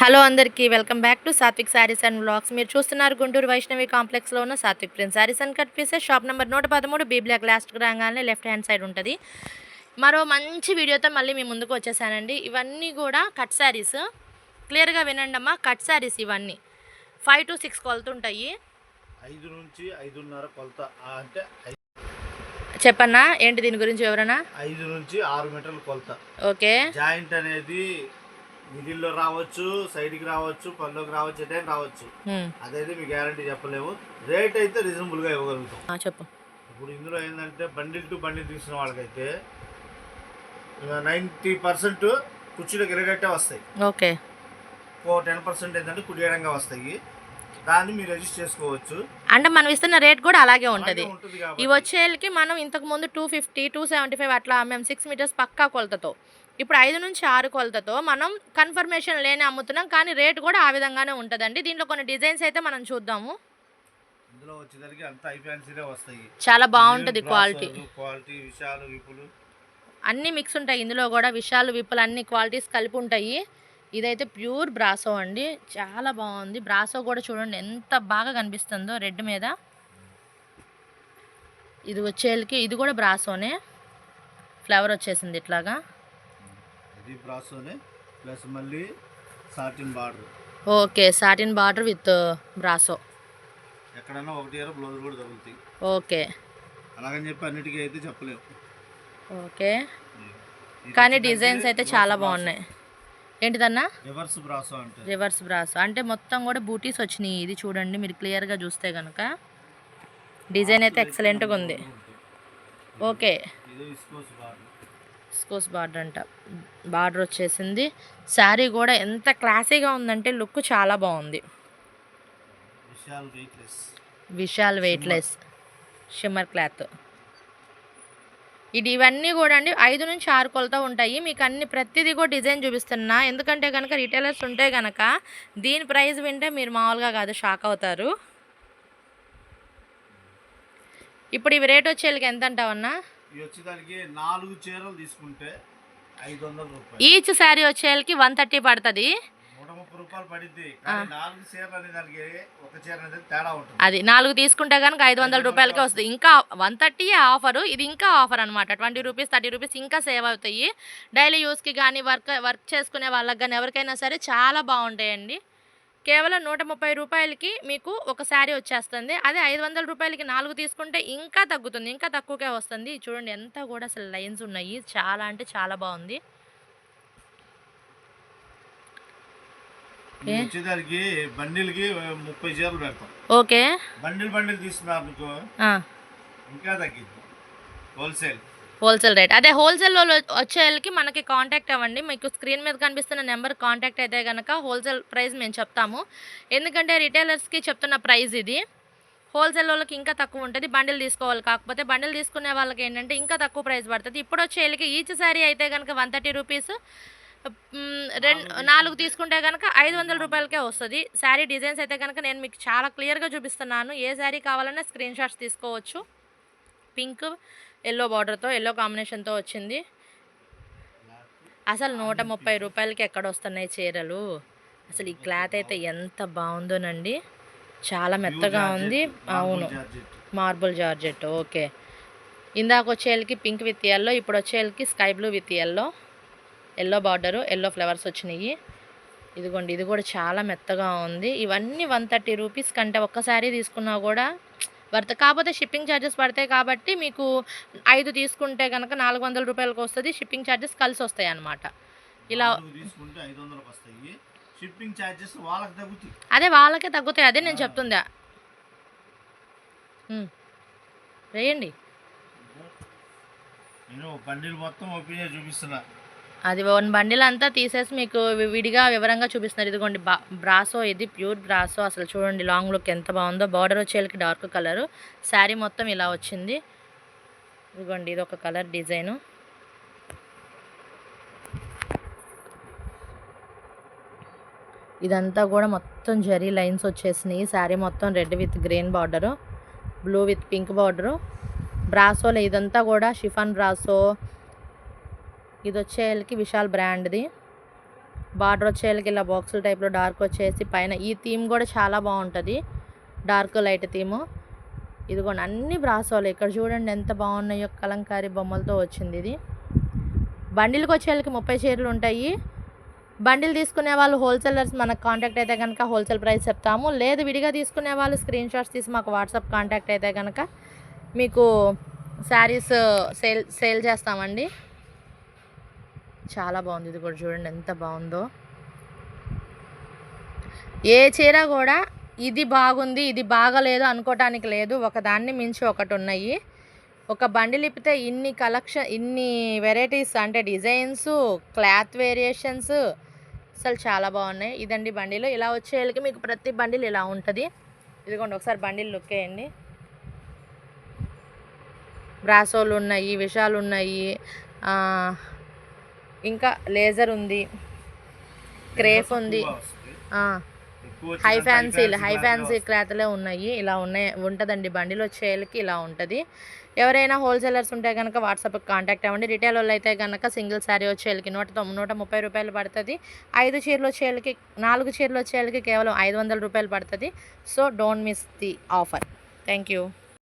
Hello అందరికీ welcome back to Sathvik Sarees and vlogs. మీరు చూస్తున్నారు గుంటూరు వైష్ణవి కాంప్లెక్స్లో ఉన్న Sathvik Prince. Saris and cut pieces shop number నూట పదమూడు బీ బ్లాక్ లాస్ట్ రాగానే లెఫ్ట్ హ్యాండ్ సైడ్ ఉంటుంది. మరో మంచి వీడియోతో మళ్ళీ మీ ముందుకు వచ్చేసానండి. ఇవన్నీ కూడా కట్ శారీస్ క్లియర్గా వినండి అమ్మా కట్ శారీస్ ఇవన్నీ. ఫైవ్ టు సిక్స్ కొలుతుంటాయి. ఐదు నుంచి ఐదున్నర కొలత. అంటే చెప్పన్నా ఏంటి దీని గురించి ఎవరన్నా ఐదు నుంచి ఆరు మీటర్ల కొలత. ఓకే. జాయింట్ అనేది మిడిల్లో రావచ్చు సైడ్కి రావచ్చు పనిలోకి రావచ్చు ఎటైనా రావచ్చు. అదైతే మీ గ్యారంటీ చెప్పలేము. రేట్ అయితే రీజనబుల్గా ఇవ్వగలుగుతాం. చెప్పు. ఇప్పుడు ఇందులో ఏంటంటే బండిల్ టు బండిల్ తీసుకున్న వాళ్ళకైతే నైంటీ పర్సెంట్ కుర్చీలోకి ఎరగట్టే వస్తాయి. ఓకే. ఓ టెన్ పర్సెంట్ ఏంటంటే కుడియడంగా వస్తాయి. దాన్ని మీరు అడ్జస్ట్ చేసుకోవచ్చు. అంటే మనం ఇస్తున్న రేట్ కూడా అలాగే ఉంటుంది. ఈ వచ్చేళ్ళకి మనం ఇంతకు ముందు two fifty two seventy five అట్లా మేము సిక్స్ మీటర్స్ పక్కా కొలతతో ఇప్పుడు ఐదు నుంచి ఆరు కొలతతో మనం కన్ఫర్మేషన్ లేని అమ్ముతున్నాం కానీ రేట్ కూడా ఆ విధంగానే ఉంటుందండి. దీంట్లో కొన్ని డిజైన్స్ అయితే మనం చూద్దాము. ఇందులో వచ్చేసరికి అంతా హై ఫ్యాన్సీనే వస్తాయి. చాలా బాగుంటుంది క్వాలిటీ క్వాలిటీ విషయాలు విపులు. అన్ని మిక్స్ ఉంటాయి ఇందులో కూడా. విషయాలు విప్పులు అన్ని క్వాలిటీస్ కలిపి ఉంటాయి. ఇదైతే ప్యూర్ బ్రాసో అండి. చాలా బాగుంది. బ్రాసో కూడా చూడండి ఎంత బాగా కనిపిస్తుందో రెడ్ మీద. ఇది వచ్చేళ్ళకి ఇది కూడా బ్రాసోనే ఫ్లవర్ వచ్చేసింది ఇట్లాగా. ఇది బ్రాసోనే ప్లస్ మళ్ళీ satin border. Okay satin border with brasso. ఒకటి బ్లౌజ్ కూడా తగులుతాయి. ఓకే. అలాగని చెప్పి అన్నిటికీ అయితే చెప్పలేము ఓకే. కానీ డిజైన్స్ అయితే చాలా. బాగున్నాయి. ఏంటిదన్నా? రివర్స్ బ్రాసో అంటే. Reverse brasso. అంటే మొత్తం కూడా బూటీస్ వచ్చినాయి ఇది చూడండి మీరు క్లియర్గా చూస్తే కనుక డిజైన్ అయితే ఎక్సలెంట్గా ఉంది. ఓకే. ఇది ఇస్కోస్ బార్డర్ అంట. బార్డర్ వచ్చేసింది. శారీ కూడా ఎంత క్లాసీగా ఉందంటే లుక్ చాలా బాగుంది. విశాల్ వెయిట్లెస్. షిమ్మర్. క్లాత్. ఇది ఇవన్నీ కూడా అండి ఐదు నుంచి ఆరు కొలత ఉంటాయి. మీకు అన్ని ప్రతిదీ కూడా డిజైన్ చూపిస్తున్నా. ఎందుకంటే కనుక రిటైలర్స్ ఉంటే కనుక దీని ప్రైస్ వింటే మీరు మామూలుగా కాదు షాక్ అవుతారు. ఇప్పుడు ఇవి రేట్ వచ్చేళ్ళకి ఎంత అంటావన్నా ఇవి వచ్చేదానికి నాలుగు చీరలు తీసుకుంటే ఐదు వందల రూపాయలు. ఈచ్ శారీ వచ్చేళ్ళకి వన్ థర్టీ పడుతుంది. నూట ముప్పై రూపాయలు పడింది కానీ నాలుగు చీరలు అనే దానికి ఒక చీర అనేది తేడా ఉంటుంది. అది నాలుగు తీసుకుంటే కనుక ఐదు వందల రూపాయలకే వస్తుంది. ఇంకా వన్ థర్టీ ఆఫర్ ఇది ఇంకా ఆఫర్ అనమాట ట్వంటీ రూపీస్ థర్టీ రూపీస్ ఇంకా సేవ్ అవుతాయి. డైలీ యూస్కి కానీ వర్క్ వర్క్ చేసుకునే వాళ్ళకి కానీ ఎవరికైనా సరే చాలా బాగుంటాయండి. కేవలం నూట ముప్పై రూపాయలకి మీకు ఒక శారీ వచ్చేస్తుంది. అదే ఐదు వందల రూపాయలకి నాలుగు తీసుకుంటే ఇంకా తగ్గుతుంది ఇంకా తక్కువకే వస్తుంది. చూడండి ఎంత కూడా అసలు లైన్స్ ఉన్నాయి. చాలా అంటే చాలా బాగుంది. ఇవి వచ్చేదానికి బండిల్కి ముప్పై చీరలు పెడతాం. ఓకే. బండిల్ బండిల్ తీసుకున్నారు. ఇంకా హోల్సేల్. Wholesale rate. అదే హోల్సేల్లో వచ్చేళ్ళకి మనకి కాంటాక్ట్ అవ్వండి. మీకు స్క్రీన్ మీద కనిపిస్తున్న నెంబర్ కాంటాక్ట్ అయితే కనుక హోల్సేల్ ప్రైస్ మేము చెప్తాము. ఎందుకంటే రిటైలర్స్కి చెప్తున్న ప్రైస్ ఇది. హోల్సేల్ వాళ్ళకి ఇంకా తక్కువ ఉంటుంది. బండిల్ తీసుకోవాలి. కాకపోతే బండిల్ తీసుకునే వాళ్ళకి ఏంటంటే ఇంకా తక్కువ ప్రైస్ పడుతుంది. ఇప్పుడు వచ్చేళ్ళకి ఈచ్ సారీ అయితే కనుక వన్ థర్టీ రూపీస్ రెండు నాలుగు తీసుకుంటే. కనుక ఐదు వందల రూపాయలకే వస్తుంది. శారీ డిజైన్స్ అయితే కనుక నేను మీకు చాలా క్లియర్గా చూపిస్తున్నాను. ఏ శారీ కావాలన్నా స్క్రీన్ షాట్స్ తీసుకోవచ్చు. పింక్ ఎల్లో బార్డర్తో ఎల్లో కాంబినేషన్తో వచ్చింది. అసలు నూట ముప్పై రూపాయలకి ఎక్కడ వస్తున్నాయి చీరలు? అసలు ఈ క్లాత్ అయితే ఎంత బాగుందోనండి. చాలా మెత్తగా ఉంది. అవును. Marble georgette. ఓకే. ఇందాక వచ్చేళ్ళకి పింక్ విత్ ఎల్లో ఇప్పుడు వచ్చేళ్ళకి sky blue with yellow yellow border yellow flowers వచ్చినాయి. ఇదిగోండి ఇది కూడా చాలా మెత్తగా ఉంది. ఇవన్నీ వన్ థర్టీ రూపీస్ కంటే ఒక్కసారి తీసుకున్నా కూడా వర్త్ కాకపోతే షిప్పింగ్ ఛార్జెస్ పడతాయి కాబట్టి మీకు ఐదు తీసుకుంటే కనుక నాలుగు వందల రూపాయలకు వస్తుంది. షిప్పింగ్ ఛార్జెస్ కలిసి వస్తాయి అన్నమాట. ఇలా నాలుగు తీసుకుంటే ఐదు వందలకు వస్తాయి. షిప్పింగ్ ఛార్జెస్ వాళ్ళకి తగ్గుతాయి. అదే వాళ్ళకే తగ్గుతాయి. అదే నేను చెప్తుందా. వేయండి. నేను బండిల్ మొత్తం చూపిస్తున్నా. అది వన్ బండిల్ అంతా తీసేసి మీకు విడిగా వివరంగా చూపిస్తున్నారు. ఇదిగోండి బా బ్రాసో ఇది ప్యూర్ బ్రాసో. అసలు చూడండి లాంగ్ లుక్ ఎంత బాగుందో. బార్డర్ వచ్చేళ్ళకి డార్క్ కలర్. శారీ మొత్తం ఇలా వచ్చింది. ఇదిగోండి ఇది ఒక కలర్ డిజైను. ఇదంతా కూడా మొత్తం జరీ లైన్స్ వచ్చేసినాయి. శారీ మొత్తం red with green border. Blue with pink border. బ్రాసోలో ఇదంతా కూడా షిఫాన్ బ్రాసో ఇది వచ్చేళ్ళకి విశాల్ బ్రాండ్ది. బార్డర్ వచ్చేళ్ళకి ఇలా బాక్సుల టైప్లో డార్క్ వచ్చేసి పైన ఈ థీమ్ కూడా చాలా బాగుంటుంది. Dark light theme. ఇదిగోండి అన్ని బ్రాసోలు ఇక్కడ చూడండి ఎంత బాగున్నాయో కలంకారీ బొమ్మలతో వచ్చింది ఇది. బండిల్కి వచ్చేళ్ళకి ముప్పై చీరలు ఉంటాయి. బండిల్ తీసుకునే వాళ్ళు హోల్సేలర్స్ మనకు కాంటాక్ట్ అయితే కనుక హోల్సేల్ ప్రైస్ చెప్తాము. లేదు విడిగా తీసుకునే వాళ్ళు స్క్రీన్ షాట్స్ తీసి మాకు వాట్సాప్ కాంటాక్ట్ అయితే కనుక మీకు శారీస్ సేల్ సేల్ చేస్తామండి. చాలా బాగుంది. ఇది కూడా చూడండి ఎంత బాగుందో. ఏ చీర కూడా ఇది బాగుంది ఇది బాగలేదు అనుకోవటానికి లేదు. ఒకదాన్ని మించి ఒకటి ఉన్నాయి. ఒక బండిలిపితే ఇన్ని కలెక్షన్ ఇన్ని వెరైటీస్ అంటే డిజైన్స్ క్లాత్ వేరియేషన్స్ అసలు చాలా బాగున్నాయి. ఇదండి బండిలు. ఇలా వచ్చేళ్ళకి మీకు ప్రతి బండిలు ఇలా ఉంటుంది. ఇదిగోండి ఒకసారి బండిలు లుక్ వేయండి. బ్రాసోలు ఉన్నాయి విషాలు ఉన్నాయి. ఇంకా లేజర్ ఉంది. క్రేఫ్ ఉంది. హై వచ్చినంత ఫ్యాన్సీ హై ఫ్యాన్సీ. క్లాత్లే ఉన్నాయి. ఇలా ఉన్నాయి ఉంటుందండి. బండిలో వచ్చేళ్ళకి ఇలా ఉంటుంది. ఎవరైనా హోల్సేలర్స్ ఉంటే కనుక వాట్సాప్కి కాంటాక్ట్ అవ్వండి. రిటైల్ వాళ్ళు అయితే కనుక సింగిల్ శారీ వచ్చేళ్ళకి నూట తొమ్ నూట ముప్పై రూపాయలు పడుతుంది. ఐదు చీరలు వచ్చేళ్ళకి నాలుగు చీరలు వచ్చేళ్ళకి కేవలం ఐదు వందల రూపాయలు పడుతుంది. So don't miss the offer. Thank you